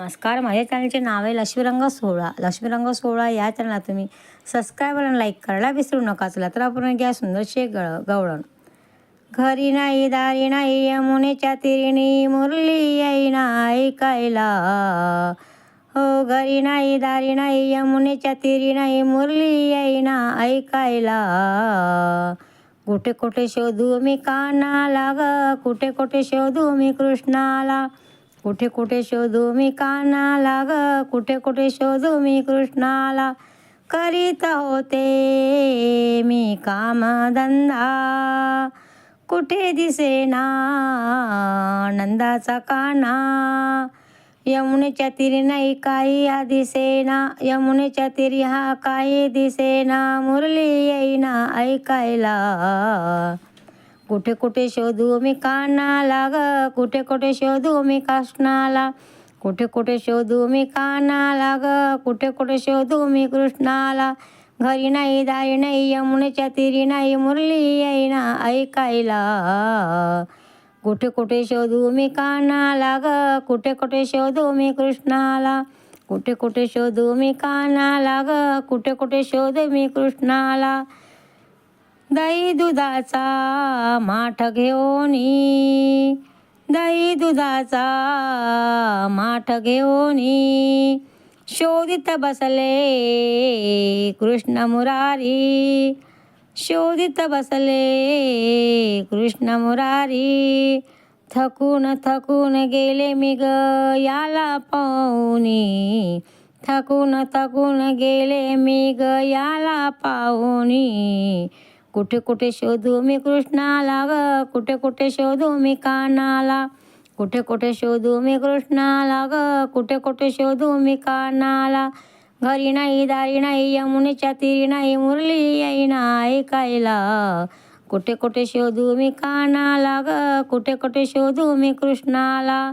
नमस्कार माझ्या चॅनलचे नाव आहे लक्ष्मीरंग सोहळा. लक्ष्मीरंग सोहळा या चॅनलला तुम्ही सबस्क्राईब आणि लाईक करायला विसरू नका. चला तर आपण घ्या सुंदरशे गळ गवळण. घरी नाही दारी नाही यमुनेच्या तिरिणी मुरली येईना ऐकायला हो घरी नाही दारी नाही यमुनेच्या तिरी नाही मुरली येईना ऐकायला कुठे कुठे शोधू मी कानाला ग कुठे कुठे शोधू मी कृष्णाला. कुठे कुठे शोधू मी कानाला ग? कुठे कुठे शोधू मी कृष्णाला? करीत होते मी कामधंदा. कुठे दिसेना नंदाचा काना? यमुनेच्या तिरी नाही काही हा दिसेना. यमुनेच्या तिरी हा काही दिसेना. मुरली येईना ऐकायला. कुठे कुठे शोधू मी कानाला ग? कुठे कुठे शोधू मी काष्णाला? कुठे कुठे शोधू मी कानाला ग? कुठे कुठे शोधू मी कृष्णाला? घरी नाही दारी नाही यमुनेच्या तिरी नाही मुरली येईना ऐकायला. कुठे कुठे शोधू मी कानाला ग? कुठे कुठे शोधू मी कृष्णाला? कुठे कुठे शोधू मी कानाला ग? कुठे कुठे शोधू मी कृष्णाला? दही दुधाचा माठ घेऊन दही दुधाचा माठ घेऊन शोधित बसले कृष्ण मुरारी. शोधित बसले कृष्ण मुरारी. थकून थकून गेले मी ग याला पाहुनी थकून थकून गेले मी ग याला पाहुनी कुठे कुठे शोधू मी कृष्णाला ग? कुठे कुठे शोधू मी कानाला? कुठे कुठे शोधू मी कृष्णाला ग? कुठे कुठे शोधू मी कानाला? घरी नाही दारी नाही यमुनेच्या तिरी नाही मुरली येईना ऐकायला कुठे कुठे शोधू मी कानाला ग? कुठे कुठे शोधू मी कृष्णाला?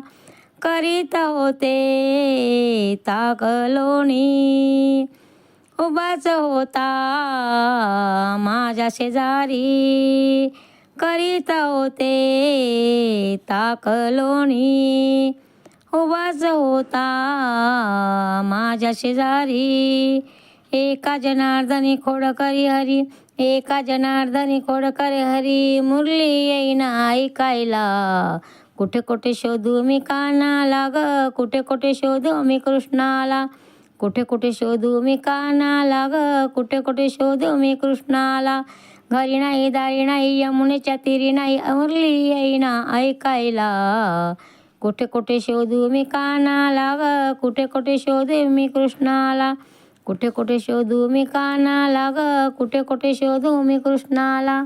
करीत होते ताकलोणी उभाच होता माझ्या शेजारी. करीत होते ताकलोणी. उभाच होता माझ्या शेजारी. एका जनार्दनी खोडकरी हरी एका जनार्दनी खोडकरी हरी. मुरली येईना ऐकायला. कुठे कुठे शोधू मी कानाला ग कुठे कुठे शोधू मी कृष्णाला. कुठे कुठे शोधू मी कानाला ग? कुठे कुठे शोधू मी कृष्णाला? घरी नाही दारी नाही यमुनेच्या तिरी नाही अमरली येईना ऐकायला. कुठे कुठे शोधू मी कानाला ग? कुठे कुठे शोधू मी कृष्णाला? कुठे कुठे शोधू मी कानाला ग? कुठे कुठे शोधू मी कृष्णाला?